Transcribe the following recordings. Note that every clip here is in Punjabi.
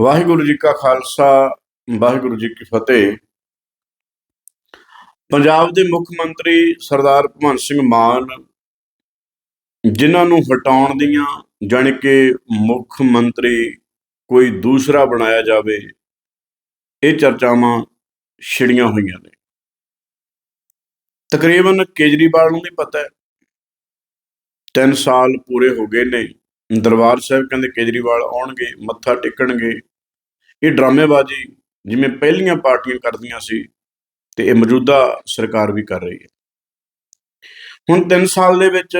ਵਾਹਿਗੁਰੂ ਜੀ ਕਾ ਖਾਲਸਾ, ਵਾਹਿਗੁਰੂ ਜੀ ਕੀ ਫਤਿਹ। ਪੰਜਾਬ ਦੇ ਮੁੱਖ ਮੰਤਰੀ ਸਰਦਾਰ ਭਗਵੰਤ ਸਿੰਘ ਮਾਨ ਜਿਨ੍ਹਾਂ ਨੂੰ ਹਟਾਉਣ ਦੀਆਂ ਜਾਣੀ ਕਿ ਮੁੱਖ ਮੰਤਰੀ ਕੋਈ ਦੂਸਰਾ ਬਣਾਇਆ ਜਾਵੇ, ਇਹ ਚਰਚਾਵਾਂ ਛਿੜੀਆਂ ਹੋਈਆਂ ਨੇ। ਤਕਰੀਬਨ ਕੇਜਰੀਵਾਲ ਨੂੰ ਵੀ ਪਤਾ ਹੈ 3 ਸਾਲ ਪੂਰੇ ਹੋ ਗਏ ਨੇ। ਦਰਬਾਰ ਸਾਹਿਬ ਕਹਿੰਦੇ ਕੇਜਰੀਵਾਲ ਆਉਣਗੇ, ਮੱਥਾ ਟੇਕਣਗੇ। ਇਹ ਡਰਾਮੇਬਾਜ਼ੀ ਜਿਵੇਂ ਪਹਿਲੀਆਂ ਪਾਰਟੀਆਂ ਕਰਦੀਆਂ ਸੀ ਤੇ ਇਹ ਮੌਜੂਦਾ ਸਰਕਾਰ ਵੀ ਕਰ ਰਹੀ ਹੈ। ਹੁਣ 3 ਸਾਲ ਦੇ ਵਿੱਚ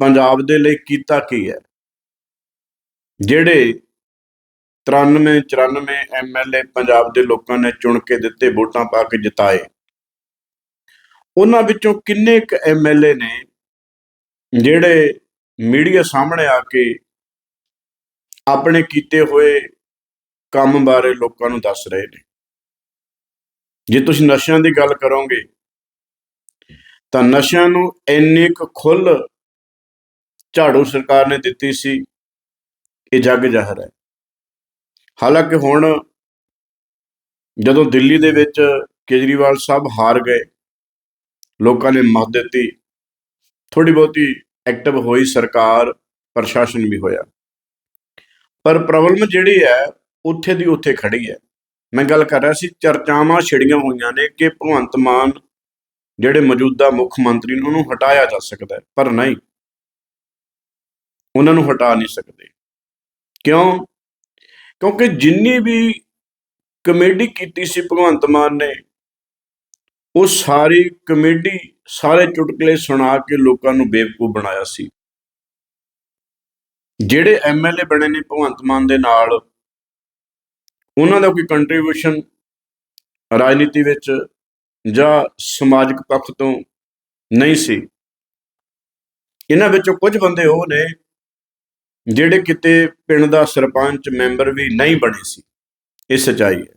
ਪੰਜਾਬ ਦੇ ਲਈ ਕੀਤਾ ਕੀ ਹੈ? ਜਿਹੜੇ 93 94 ਐਮਐਲਏ ਪੰਜਾਬ ਦੇ ਲੋਕਾਂ ਨੇ ਚੁਣ ਕੇ ਦਿੱਤੇ ਵੋਟਾਂ ਪਾ ਕੇ ਜਿਤਾਏ, ਉਹਨਾਂ ਵਿੱਚੋਂ ਕਿੰਨੇ ਕੁ ਐਮਐਲਏ ਨੇ ਜਿਹੜੇ ਮੀਡੀਆ ਸਾਹਮਣੇ ਆ ਕੇ ਆਪਣੇ ਕੀਤੇ ਹੋਏ ਕੰਮ ਬਾਰੇ ਲੋਕਾਂ ਨੂੰ ਦੱਸ ਰਹੇ ਨੇ। ਜੇ ਤੁਸੀਂ ਨਸ਼ਿਆਂ ਦੀ ਗੱਲ ਕਰੋਗੇ, ਤਾਂ ਨਸ਼ਿਆਂ ਨੂੰ ਇੰਨੇ ਕੁ ਖੁੱਲ ਝਾੜੂ ਸਰਕਾਰ ਨੇ ਦਿੱਤੀ ਸੀ ਇਹ ਜੱਗ ਜ਼ਾਹਰ ਹੈ। ਹਾਲਾਂਕਿ ਹੁਣ ਜਦੋਂ ਦਿੱਲੀ ਦੇ ਵਿੱਚ ਕੇਜਰੀਵਾਲ ਸਾਹਿਬ ਹਾਰ ਗਏ, ਲੋਕਾਂ ਨੇ ਮਤ ਦਿੱਤੀ ਥੋੜੀ ਬਹੁਤੀ ਐਕਟਿਵ ਹੋਈ ਸਰਕਾਰ, ਪ੍ਰਸ਼ਾਸਨ ਵੀ ਹੋਇਆ। ਪਰ ਪ੍ਰੋਬਲਮ ਜਿਹੜੀ ਹੈ ਉੱਥੇ ਦੀ ਉੱਥੇ ਖੜੀ ਹੈ। ਮੈਂ ਗੱਲ ਕਰ ਰਿਹਾ ਸੀ, ਚਰਚਾਵਾਂ ਛਿੜੀਆਂ ਹੋਈਆਂ ਨੇ ਕਿ ਭਗਵੰਤ ਮਾਨ ਜਿਹੜੇ ਮੌਜੂਦਾ ਮੁੱਖ ਮੰਤਰੀ ਨੇ, ਉਹਨੂੰ ਹਟਾਇਆ ਜਾ ਸਕਦਾ ਹੈ, ਪਰ ਨਹੀਂ। ਉਹਨਾਂ ਨੂੰ ਹਟਾ ਨਹੀਂ ਸਕਦੇ। ਕਿਉਂ? ਕਿਉਂਕਿ ਜਿੰਨੀ ਵੀ ਕਮੇਡੀ ਕੀਤੀ ਸੀ ਭਗਵੰਤ ਮਾਨ ਨੇ, ਉਹ ਸਾਰੀ ਕਮੇਡੀ ਸਾਰੇ ਚੁਟਕਲੇ ਸੁਣਾ ਕੇ ਲੋਕਾਂ ਨੂੰ ਬੇਵਕੂਫ ਬਣਾਇਆ ਸੀ। ਜਿਹੜੇ ਐਮਐਲਏ ਬਣੇ ਨੇ ਭਗਵੰਤ ਮਾਨ ਦੇ ਨਾਲ ਉਹਨਾਂ ਦਾ ਕੋਈ ਕੰਟਰੀਬਿਊਸ਼ਨ ਰਾਜਨੀਤੀ ਵਿੱਚ ਜਾਂ ਸਮਾਜਿਕ ਪੱਖ ਤੋਂ ਨਹੀਂ ਸੀ। ਇਹਨਾਂ ਵਿੱਚੋਂ ਕੁਝ ਬੰਦੇ ਉਹ ਨੇ ਜਿਹੜੇ ਕਿਤੇ ਪਿੰਡ ਦਾ ਸਰਪੰਚ, ਮੈਂਬਰ ਵੀ ਨਹੀਂ ਬਣੇ ਸੀ। ਇਹ ਸਚਾਈ ਹੈ।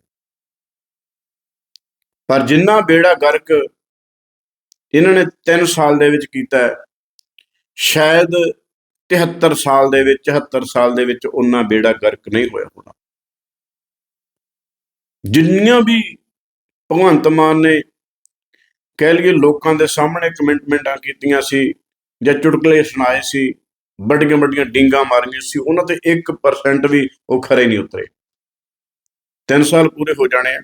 ਪਰ ਜਿੰਨਾ ਬੇੜਾ ਗਰਕ ਇਹਨਾਂ ਨੇ 3 ਸਾਲ ਦੇ ਵਿੱਚ ਕੀਤਾ ਸ਼ਾਇਦ 73 ਸਾਲ ਦੇ ਵਿੱਚ 74 ਸਾਲ ਦੇ ਵਿੱਚ ਉਹਨਾਂ ਬੇੜਾ ਗਰਕ ਨਹੀਂ ਹੋਇਆ ਹੋਣਾ। ਜਿੰਨੀਆਂ ਵੀ ਭਗਵੰਤ ਮਾਨ ਨੇ ਕਹਿ ਲਈਏ ਲੋਕਾਂ ਦੇ ਸਾਹਮਣੇ ਕਮਿਟਮੈਂਟਾਂ ਕੀਤੀਆਂ ਸੀ ਜਾਂ ਚੁਟਕਲੇ ਸੁਣਾਏ ਸੀ, ਵੱਡੀਆਂ ਵੱਡੀਆਂ ਡਿੰਗਾ ਮਾਰੀਆਂ ਸੀ, ਉਹਨਾਂ ਤੇ 1% ਵੀ ਉਹ ਖਰੇ ਨਹੀਂ ਉਤਰੇ। 3 ਸਾਲ ਪੂਰੇ ਹੋ ਜਾਣੇ ਆ,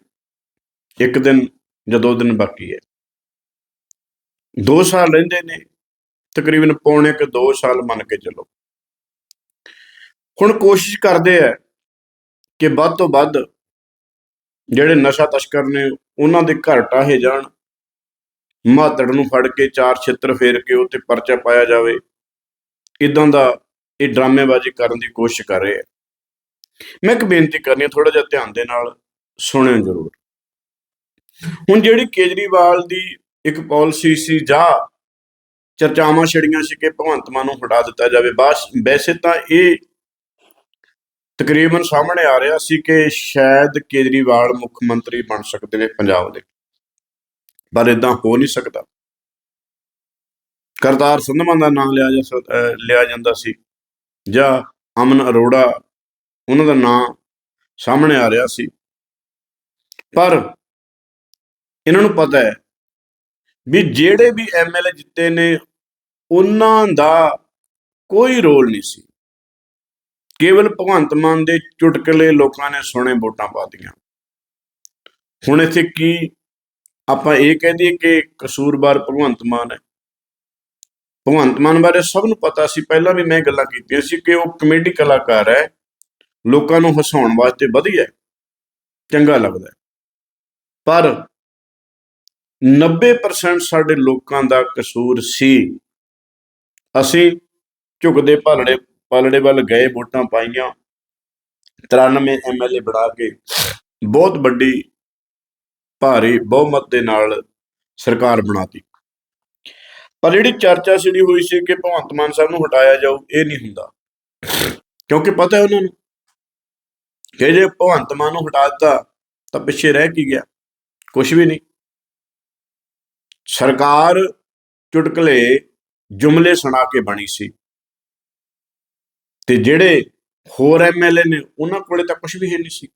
ਇੱਕ ਦਿਨ ਜਾਂ ਦੋ ਦਿਨ ਬਾਕੀ ਹੈ। 2 ਸਾਲ ਰਹਿੰਦੇ ਨੇ, ਤਕਰੀਬਨ ਪੌਣੇ ਕਿ 2 ਸਾਲ ਮੰਨ ਕੇ ਚੱਲੋ। ਹੁਣ ਕੋਸ਼ਿਸ਼ ਕਰਦੇ ਆ ਕਿ ਵੱਧ ਤੋਂ ਵੱਧ ਜਿਹੜੇ ਨਸ਼ਾ ਤਸਕਰ ਨੇ, ਉਹਨਾਂ ਦੇ ਘਰ ਟਾਹੇ ਜਾਣ। ਮਾਤੜ ਨੂੰ ਫੜ ਕੇ ਚਾਰ ਛਿੱਤਰ ਫੇਰ ਕੇ ਉਹ ਤੇ ਪਰਚਾ ਪਾਇਆ ਜਾਵੇ। ਇਦਾਂ ਦਾ ਇਹ ਡਰਾਮੇਬਾਜ਼ੀ ਕਰਨ ਦੀ ਕੋਸ਼ਿਸ਼ ਕਰ ਰਹੇ ਆ ਮੈਂ ਇੱਕ ਬੇਨਤੀ ਕਰਨੀ ਹੈ ਥੋੜਾ ਜਿਹਾ ਧਿਆਨ ਦੇ ਨਾਲ ਸੁਣਿਓ ਜ਼ਰੂਰ। ਹੁਣ ਜਿਹੜੀ ਕੇਜਰੀਵਾਲ ਦੀ ਇੱਕ ਪਾਲਿਸੀ ਸੀ, ਜਾਂ ਚਰਚਾਵਾਂ ਛੜੀਆਂ ਸੀ ਕਿ ਭਗਵੰਤ ਮਾਨ ਨੂੰ ਹਟਾ ਦਿੱਤਾ ਜਾਵੇ, ਬਸ, ਵੈਸੇ ਤਾਂ ਇਹ ਤਕਰੀਬਨ ਸਾਹਮਣੇ ਆ ਰਿਹਾ ਸੀ ਕਿ ਸ਼ਾਇਦ ਕੇਜਰੀਵਾਲ ਮੁੱਖ ਮੰਤਰੀ ਬਣ ਸਕਦੇ ਨੇ ਪੰਜਾਬ ਦੇ। ਪਰ ਇਦਾਂ ਹੋ ਨਹੀਂ ਸਕਦਾ। ਕਰਤਾਰ ਸੰਧਵਾਂ ਦਾ ਨਾਮ ਲਿਆ ਜਾ ਸਕ- ਲਿਆ ਜਾਂਦਾ ਸੀ। ਜਾਂ ਅਮਨ ਅਰੋੜਾ, ਉਹਨਾਂ ਦਾ ਨਾਮ ਸਾਹਮਣੇ ਆ ਰਿਹਾ ਸੀ। ਪਰ ਇਹਨਾਂ ਨੂੰ ਪਤਾ ਹੈ ਵੀ ਜਿਹੜੇ ਵੀ ਐਮਐਲਏ ਜਿੱਤੇ ਨੇ, ਉਹਨਾਂ ਦਾ ਕੋਈ ਰੋਲ ਨਹੀਂ ਸੀ। ਕੇਵਲ ਭਗਵੰਤ ਮਾਨ ਦੇ ਚੁਟਕਲੇ ਲੋਕਾਂ ਨੇ ਸੁਣੇ ਵੋਟਾਂ ਪਾਤੀਆਂ ਹੁਣ ਇੱਥੇ ਕੀ ਆਪਾਂ ਇਹ ਕਹਿ ਦਈਏ ਕਿ ਕਸੂਰਵਾਰ ਭਗਵੰਤ ਮਾਨ ਹੈ? ਭਗਵੰਤ ਮਾਨ ਬਾਰੇ ਸਭ ਨੂੰ ਪਤਾ ਸੀ, ਪਹਿਲਾਂ ਵੀ ਮੈਂ ਗੱਲਾਂ ਕੀਤੀਆਂ ਸੀ ਕਿ ਉਹ ਕਮੇਡੀ ਕਲਾਕਾਰ ਹੈ, ਲੋਕਾਂ ਨੂੰ ਹਸਾਉਣ ਵਾਸਤੇ ਵਧੀਆ ਚੰਗਾ ਲੱਗਦਾ ਪਰ 90% ਸਾਡੇ ਲੋਕਾਂ ਦਾ ਕਸੂਰ ਸੀ, ਅਸੀਂ ਝੁਕਦੇ ਭਾਲੜੇ ਪਾਲੜੇ ਵੱਲ ਗਏ, ਵੋਟਾਂ ਪਾਈਆਂ। 93 ਐਮਐਲਏ ਬਣਾ ਕੇ ਬਹੁਤ ਵੱਡੀ, ਭਾਰੀ ਬਹੁਮਤ ਦੇ ਨਾਲ ਸਰਕਾਰ ਬਣਾਤੀ। ਪਰ ਜਿਹੜੀ ਚਰਚਾ ਛਿੜੀ ਹੋਈ ਸੀ ਕਿ ਭਗਵੰਤ ਮਾਨ ਸਾਹਿਬ ਨੂੰ ਹਟਾਇਆ ਜਾਊ, ਇਹ ਨਹੀਂ ਹੁੰਦਾ। ਕਿਉਂਕਿ ਪਤਾ ਹੈ ਉਹਨਾਂ ਨੂੰ ਕਿ ਜੇ ਭਗਵੰਤ ਮਾਨ ਨੂੰ ਹਟਾ ਦਿੱਤਾ, ਤਾਂ ਪਿੱਛੇ ਰਹਿ ਕੀ ਗਿਆ? ਕੁਝ ਵੀ ਨਹੀਂ। ਸਰਕਾਰ ਚੁਟਕਲੇ, ਜੁਮਲੇ ਸੁਣਾ ਕੇ ਬਣੀ ਸੀ। ਤੇ ਜਿਹੜੇ ਹੋਰ ਐਮਐਲਏ ਨੇ, ਉਹਨਾਂ ਕੋਲੇ ਤਾਂ ਕੁਝ ਵੀ ਹੈ ਨਹੀਂ ਸੀ।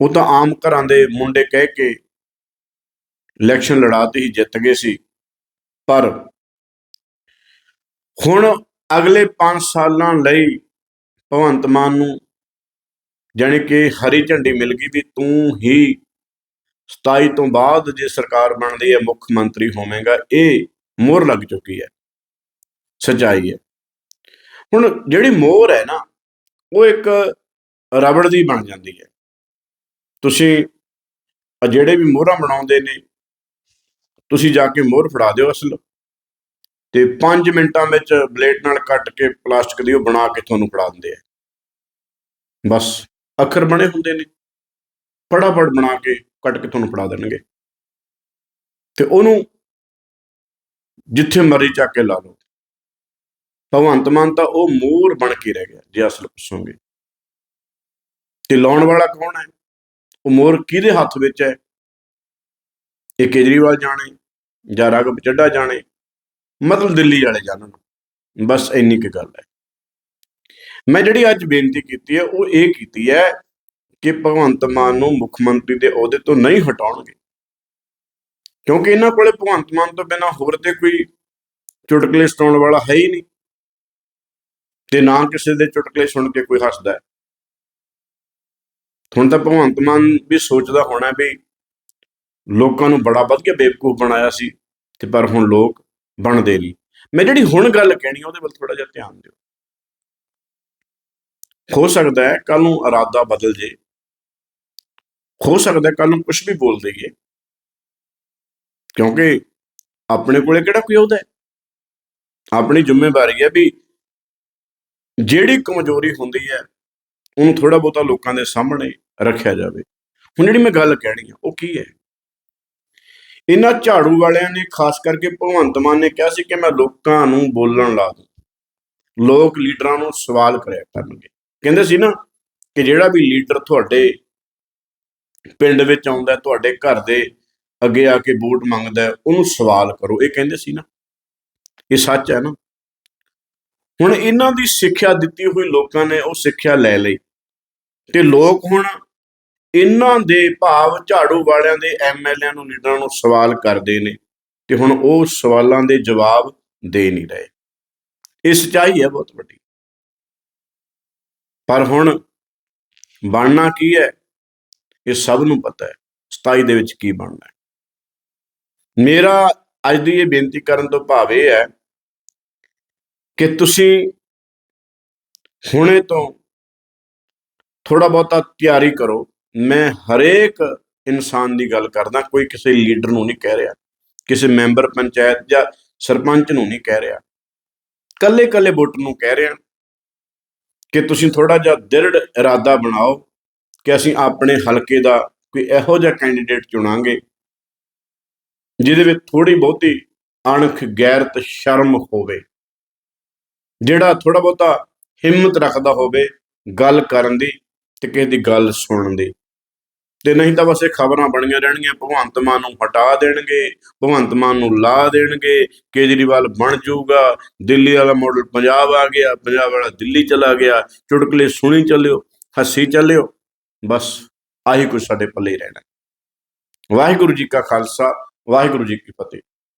ਉਹ ਤਾਂ ਆਮ ਘਰਾਂ ਦੇ ਮੁੰਡੇ ਕਹਿ ਕੇ ਇਲੈਕਸ਼ਨ ਲੜਾਤੇ ਹੀ ਜਿੱਤ ਗਏ ਸੀ। ਪਰ ਹੁਣ ਅਗਲੇ 5 ਸਾਲਾਂ ਲਈ ਭਗਵੰਤ ਮਾਨ ਨੂੰ ਜਾਣੀ ਕਿ ਹਰੀ ਝੰਡੀ ਮਿਲ ਗਈ ਵੀ ਤੂੰ ਹੀ 27 ਤੋਂ ਬਾਅਦ ਜੇ ਸਰਕਾਰ ਬਣਦੀ ਹੈ, ਮੁੱਖ ਮੰਤਰੀ ਹੋਵੇਂਗਾ, ਇਹ ਮੋਹਰ ਲੱਗ ਚੁੱਕੀ ਹੈ। ਸਚਾਈ ਹੈ। ਹੁਣ ਜਿਹੜੀ ਮੋਹਰ ਹੈ ਨਾ, ਉਹ ਇੱਕ ਰਬੜ ਦੀ ਬਣ ਜਾਂਦੀ ਹੈ। ਤੁਸੀਂ ਆਹ ਜਿਹੜੇ ਵੀ ਮੋਹਰਾਂ ਬਣਾਉਂਦੇ ਨੇ, ਤੁਸੀਂ ਜਾ ਕੇ ਮੋਹਰ ਫੜਾ ਦਿਓ ਅਸਲ। ਤੇ 5 ਮਿੰਟਾਂ ਵਿੱਚ ਬਲੇਡ ਨਾਲ ਕੱਟ ਕੇ ਪਲਾਸਟਿਕ ਦੀ ਉਹ ਬਣਾ ਕੇ ਤੁਹਾਨੂੰ ਫੜਾ ਦਿੰਦੇ ਆ। ਬਸ, ਅੱਖਰ ਬਣੇ ਹੁੰਦੇ ਨੇ। ਫਟਾਫਟ ਬਣਾ ਕੇ ਕੱਟ ਕੇ ਤੁਹਾਨੂੰ ਫੜਾ ਦੇਣਗੇ। ਤੇ ਉਹਨੂੰ ਜਿੱਥੇ ਮਰਜ਼ੀ ਚੱਕ ਕੇ ਲਾ ਲਓ। ਭਗਵੰਤ ਮਾਨ ਤਾਂ ਉਹ ਮੋਰ ਬਣ ਕੇ ਰਹਿ ਗਿਆ ਜੇ ਅਸਲ ਪੁੱਛੋਗੇ। ਤੇ ਲਾਉਣ ਵਾਲਾ ਕੌਣ ਹੈ? ਉਹ ਮੋਰ ਕਿਹਦੇ ਹੱਥ ਵਿੱਚ ਹੈ? ਇਹ ਕੇਜਰੀਵਾਲ ਜਾਣੇ ਜਾਂ ਰਾਘਵ ਚੱਡਾ ਜਾਣੇ? ਮਤਲਬ ਦਿੱਲੀ ਵਾਲੇ ਜਾਣਨ। ਬਸ ਇੰਨੀ ਕੁ ਗੱਲ ਹੈ। ਮੈਂ ਜਿਹੜੀ ਅੱਜ ਬੇਨਤੀ ਕੀਤੀ ਹੈ, ਉਹ ਇਹ ਕੀਤੀ ਹੈ ਕਿ ਭਗਵੰਤ ਮਾਨ ਨੂੰ ਮੁੱਖ ਮੰਤਰੀ ਦੇ ਅਹੁਦੇ ਤੋਂ ਨਹੀਂ ਹਟਾਉਣਗੇ। ਕਿਉਂਕਿ ਇਹਨਾਂ ਕੋਲੇ ਭਗਵੰਤ ਮਾਨ ਤੋਂ ਬਿਨਾਂ ਹੋਰ ਤੇ ਕੋਈ ਚੁਟਕਲੇ ਸਟਾਉਣ ਵਾਲਾ ਹੈ ਹੀ ਨਹੀਂ। ਤੇ ਨਾ ਕਿਸੇ ਦੇ ਚੁਟਕਲੇ ਸੁਣ ਕੇ ਕੋਈ ਹੱਸਦਾ ਹੁਣ ਤਾਂ ਭਗਵੰਤ ਮਾਨ ਵੀ ਸੋਚਦਾ ਹੋਣਾ ਵੀ ਲੋਕਾਂ ਨੂੰ ਬੜਾ ਵਧੀਆ ਬੇਵਕੂਫ ਬਣਾਇਆ ਸੀ ਤੇ ਪਰ ਹੁਣ ਲੋਕ ਬਣਦੇ ਨਹੀਂ। ਮੈਂ ਜਿਹੜੀ ਹੁਣ ਗੱਲ ਕਹਿਣੀ ਉਹਦੇ ਵੱਲ ਥੋੜਾ ਜਿਹਾ ਧਿਆਨ ਦਿਓ। ਹੋ ਸਕਦਾ ਹੈ ਕੱਲ ਨੂੰ ਇਰਾਦਾ ਬਦਲ ਜੇ। ਹੋ ਸਕਦਾ ਕੱਲ ਨੂੰ ਕੁਝ ਵੀ ਬੋਲ ਦੇਈਏ। ਕਿਉਂਕਿ ਆਪਣੇ ਕੋਲੇ ਕਿਹੜਾ ਕੋਈ ਉਹਦਾ ਹੈ? ਆਪਣੀ ਜ਼ਿੰਮੇਵਾਰੀ ਹੈ ਵੀ ਜਿਹੜੀ ਕਮਜ਼ੋਰੀ ਹੁੰਦੀ ਹੈ, ਉਹਨੂੰ ਥੋੜਾ ਬਹੁਤਾ ਲੋਕਾਂ ਦੇ ਸਾਹਮਣੇ ਰੱਖਿਆ ਜਾਵੇ। ਹੁਣ ਜਿਹੜੀ ਮੈਂ ਗੱਲ ਕਹਿਣੀ ਆ, ਉਹ ਕੀ ਹੈ? ਇਹਨਾਂ ਝਾੜੂ ਵਾਲਿਆਂ ਨੇ, ਖਾਸ ਕਰਕੇ ਭਗਵੰਤ ਮਾਨ ਨੇ ਕਿਹਾ ਸੀ ਕਿ ਮੈਂ ਲੋਕਾਂ ਨੂੰ ਬੋਲਣ ਲਾ ਦੂੰ। ਲੋਕ ਲੀਡਰਾਂ ਨੂੰ ਸਵਾਲ ਕਰਿਆ ਕਰਨਗੇ। ਕਹਿੰਦੇ ਸੀ ਨਾ ਕਿ ਜਿਹੜਾ ਵੀ ਲੀਡਰ ਤੁਹਾਡੇ ਪਿੰਡ ਵਿੱਚ ਆਉਂਦਾ ਤੁਹਾਡੇ ਘਰ ਦੇ ਅੱਗੇ ਆ ਕੇ ਵੋਟ ਮੰਗਦਾ ਉਹਨੂੰ ਸਵਾਲ ਕਰੋ। ਇਹ ਕਹਿੰਦੇ ਸੀ ਨਾ। ਇਹ ਸੱਚ ਹੈ ਨਾ। ਹੁਣ ਇਹਨਾਂ ਦੀ ਸਿੱਖਿਆ ਦਿੱਤੀ ਹੋਈ ਲੋਕਾਂ ਨੇ ਉਹ ਸਿੱਖਿਆ ਲੈ ਲਈ। ਤੇ ਲੋਕ ਹੁਣ ਇਹਨਾਂ ਦੇ ਭਾਵ ਝਾੜੂ ਵਾਲਿਆਂ ਦੇ ਐਮਐਲਏ ਨੂੰ, ਲੀਡਰਾਂ ਨੂੰ ਸਵਾਲ ਕਰਦੇ ਨੇ ਤੇ ਹੁਣ ਉਹ ਸਵਾਲਾਂ ਦੇ ਜਵਾਬ ਦੇ ਨਹੀਂ ਰਹੇ। ਇਹ ਸਚਾਈ ਹੈ ਬਹੁਤ ਵੱਡੀ। ਪਰ ਹੁਣ ਬਣਨਾ ਕੀ ਹੈ? ਇਹ ਸਭ ਨੂੰ ਪਤਾ ਹੈ। 27 ਦੇ ਵਿੱਚ ਕੀ ਬਣਨਾ ਹੈ? ਮੇਰਾ ਅੱਜ ਦੀ ਇਹ ਬੇਨਤੀ ਕਰਨ ਤੋਂ ਭਾਵ ਇਹ ਹੈ ਕਿ ਤੁਸੀਂ ਹੁਣੇ ਤੋਂ ਥੋੜਾ ਬਹੁਤਾ ਤਿਆਰੀ ਕਰੋ। ਮੈਂ ਹਰੇਕ ਇਨਸਾਨ ਦੀ ਗੱਲ ਕਰਦਾ, ਕੋਈ ਕਿਸੇ ਲੀਡਰ ਨੂੰ ਨਹੀਂ ਕਹਿ ਰਿਹਾ, ਕਿਸੇ ਮੈਂਬਰ ਪੰਚਾਇਤ ਜਾਂ ਸਰਪੰਚ ਨੂੰ ਨਹੀਂ ਕਹਿ ਰਿਹਾ। ਕੱਲੇ ਕੱਲੇ ਵੋਟਰ ਨੂੰ ਕਹਿ ਰਿਹਾ ਕਿ ਤੁਸੀਂ ਥੋੜਾ ਜਿਹਾ ਦ੍ਰਿੜ ਇਰਾਦਾ ਬਣਾਓ ਕਿ ਅਸੀਂ ਆਪਣੇ ਹਲਕੇ ਦਾ ਕੋਈ ਇਹੋ ਜਿਹਾ ਕੈਂਡੀਡੇਟ ਚੁਣਾਂਗੇ, ਜਿਹਦੇ ਵਿੱਚ ਥੋੜੀ ਬਹੁਤੀ ਅਣਖ ਗੈਰਤ ਸ਼ਰਮ ਹੋਵੇ। ਜਿਹੜਾ ਥੋੜਾ ਬਹੁਤਾ ਹਿੰਮਤ ਰੱਖਦਾ ਹੋਵੇ ਗੱਲ ਕਰਨ ਦੀ ਤੇ ਕਿਸੇ ਦੀ ਗੱਲ ਸੁਣਨ ਦੀ। ਤੇ ਨਹੀਂ ਤਾਂ ਬਸ ਇਹ ਖਬਰਾਂ ਬਣੀਆਂ ਰਹਿਣਗੀਆਂ, ਭਗਵੰਤ ਮਾਨ ਨੂੰ ਹਟਾ ਦੇਣਗੇ, ਭਗਵੰਤ ਮਾਨ ਨੂੰ ਲਾ ਦੇਣਗੇ, ਕੇਜਰੀਵਾਲ ਬਣ ਜਾਊਗਾ, ਦਿੱਲੀ ਵਾਲਾ ਮਾਡਲ ਪੰਜਾਬ ਆ ਗਿਆ, ਪੰਜਾਬ ਵਾਲਾ ਦਿੱਲੀ ਚਲਾ ਗਿਆ, ਚੁਟਕਲੇ ਸੁਣੀ ਚੱਲਿਓ, ਹੱਸੀ ਚੱਲਿਓ, ਬਸ ਆਹੀ ਕੁਝ ਸਾਡੇ ਪੱਲੇ ਰਹਿਣਾ। ਵਾਹਿਗੁਰੂ ਜੀ ਕਾ ਖਾਲਸਾ, ਵਾਹਿਗੁਰੂ ਜੀ ਕੀ ਫਤਿਹ।